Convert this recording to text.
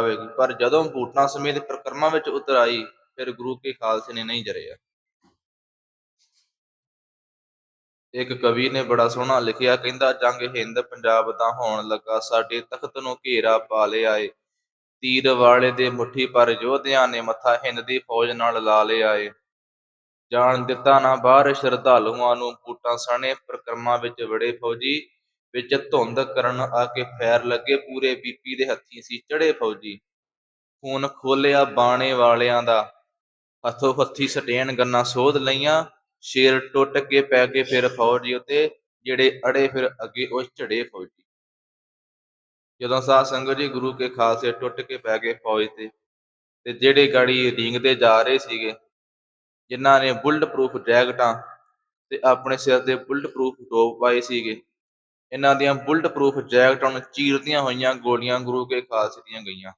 ਜਾਵੇਗੀ ਪਰ ਜਦੋਂ ਬੂਟਾਂ ਸਮੇਤ ਪ੍ਰਕਰਮਾ ਵਿੱਚ ਉਤਰ ਆਈ, ਫਿਰ ਗੁਰੂ ਕੇ ਖਾਲਸੇ ਨੇ ਨਹੀਂ ਜਰਿਆ। ਇੱਕ ਕਵੀ ਨੇ ਬੜਾ ਸੋਹਣਾ ਲਿਖਿਆ, ਕਹਿੰਦਾ, ਜੰਗ ਹਿੰਦ ਪੰਜਾਬ ਦਾ ਹੋਣ ਲੱਗਾ, ਸਾਡੇ ਤਖਤ ਨੂੰ ਘੇਰਾ ਪਾ ਲਿਆਏ ਤੀਰ ਵਾਲੇ ਦੇ ਮੁੱਠੀ ਪਰ ਯੋਧਿਆਂ ਨੇ ਮੱਥਾ ਹਿੰਦ ਦੀ ਫੌਜ ਨਾਲ ਲਾ ਲਿਆਏ ਜਾਣ ਦਿੱਤਾ ਨਾ ਬਾਹਰ ਸ਼ਰਧਾਲੂਆਂ ਨੂੰ, ਬੂਟਾਂ ਸਾਣੇ ਪ੍ਰਕਰਮਾ ਵਿੱਚ ਵੜੇ ਫੌਜੀ। ਵਿੱਚ ਧੁੰਦ ਕਰਨ ਆ ਕੇ ਫੈਰ ਲੱਗੇ, ਪੂਰੇ ਬੀਪੀ ਦੇ ਹੱਥੀ ਸੀ ਚੜੇ ਫੌਜੀ। ਖੂਨ ਖੋਲਿਆ ਬਾਣੇ ਵਾਲਿਆਂ ਦਾ। ਹੱਥੋਂ ਹੱਥੀ ਸਟੇਨ ਗੰਨਾ ਸੋਧ ਲਈਆਂ। ਸ਼ੇਰ ਟੁੱਟ ਕੇ ਪੈ ਕੇ ਫਿਰ ਫੌਜੀ ਉਤੇ, ਜਿਹੜੇ ਅੜੇ ਫਿਰ ਅੱਗੇ ਉਹ ਝੜੇ ਫੌਜੀ। ਜਦੋਂ ਸਾਧ ਸੰਗਤ ਜੀ ਗੁਰੂ ਕੇ ਖਾਲਸੇ ਟੁੱਟ ਕੇ ਪੈ ਗਏ ਫੌਜ ਤੇ ਤੇ ਜਿਹੜੇ ਗਾੜੀ ਰੀਂਗਦੇ ਜਾ ਰਹੇ ਸੀਗੇ, ਜਿਨ੍ਹਾਂ ਨੇ ਬੁਲਟ ਪ੍ਰੂਫ ਜੈਕਟਾਂ ਤੇ ਆਪਣੇ ਸਿਰ ਤੇ ਬੁਲਟ ਪ੍ਰੂਫ ਟੋਪ ਪਾਏ ਸੀਗੇ ਇਹਨਾਂ ਦੀਆਂ ਬੁਲਟ ਪ੍ਰੂਫ ਜੈਕਟਾਂ ਨੂੰ ਚੀਰਦੀਆਂ ਹੋਈਆਂ ਗੋਲੀਆਂ ਗੁਰੂ ਕੇ ਖਾਲਸੇ ਦੀਆਂ ਗਈਆਂ।